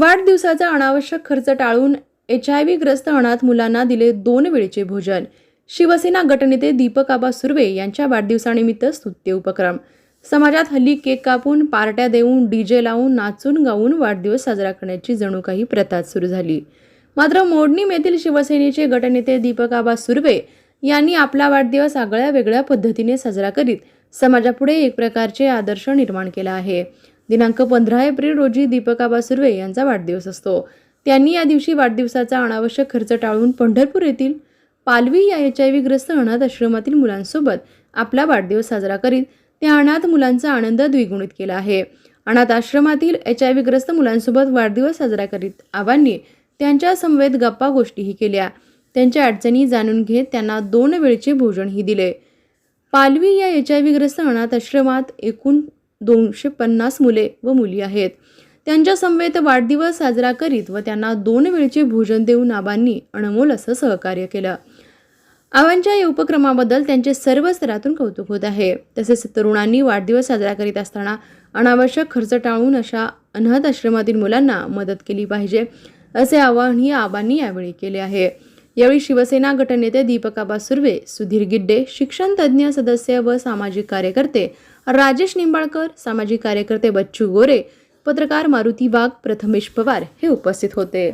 वाढदिवसाचा अनावश्यक खर्च टाळून एच आय व्ही ग्रस्त अनाथ मुलांना दिले दोन वेळेचे भोजन. शिवसेना गटनेते दीपक आबा सुर्वे यांच्या वाढदिवसानिमित्त स्तुत्य उपक्रम. समाजात हल्ली केक कापून पार्ट्या देऊन डीजे लावून नाचून गाऊन वाढदिवस साजरा करण्याची जणू काही प्रथाच सुरू झाली. मात्र मोडणीम येथील शिवसेनेचे गटनेते दीपक आबा सुर्वे यांनी आपला वाढदिवस आगळ्या वेगळ्या पद्धतीने साजरा करीत समाजापुढे एक प्रकारचे आदर्श निर्माण केला आहे. दिनांक पंधरा एप्रिल रोजी दीपक सुर्वे यांचा वाढदिवस असतो. त्यांनी या दिवशी वाढदिवसाचा अनावश्यक खर्च टाळून पंढरपूर येथील पालवी या एच आय व्ही ग्रस्त अनाथ आश्रमातील मुलांसोबत आपला वाढदिवस साजरा करीत त्या अनाथ मुलांचा आनंद द्विगुणित केला आहे. अनाथ आश्रमातील एच आय व्हीग्रस्त मुलांसोबत वाढदिवस साजरा करीत आबांनी त्यांच्या समवेत गप्पा गोष्टीही केल्या. त्यांच्या अडचणी जाणून घेत त्यांना दोन वेळचे भोजनही दिले. पालवी या एच आय व्हीग्रस्त अनाथ आश्रमात एकूण दोनशे पन्नास मुले व मुली आहेत. त्यांच्या समवेत वाढदिवस साजरा करीत व त्यांना दोन वेळचे भोजन देऊन आबांनी अनमोल असं सहकार्य केलं. आबांच्या या उपक्रमाबद्दल त्यांचे सर्व स्तरातून कौतुक होत आहे. तसेच तरुणांनी वाढदिवस साजरा करीत असताना अनावश्यक खर्च टाळून अशा अनाथ आश्रमातील मुलांना मदत केली पाहिजे असे आवाहनही आबांनी यावेळी केले आहे. यावेळी शिवसेना गटनेते दीपकाबा सुर्वे सुधीर गिड्डे शिक्षण तज्ज्ञ सदस्य व सामाजिक कार्यकर्ते राजेश निंबाळकर सामाजिक कार्यकर्ते बच्चू गोरे पत्रकार मारुती वाघ प्रथमेश पवार हे उपस्थित होते.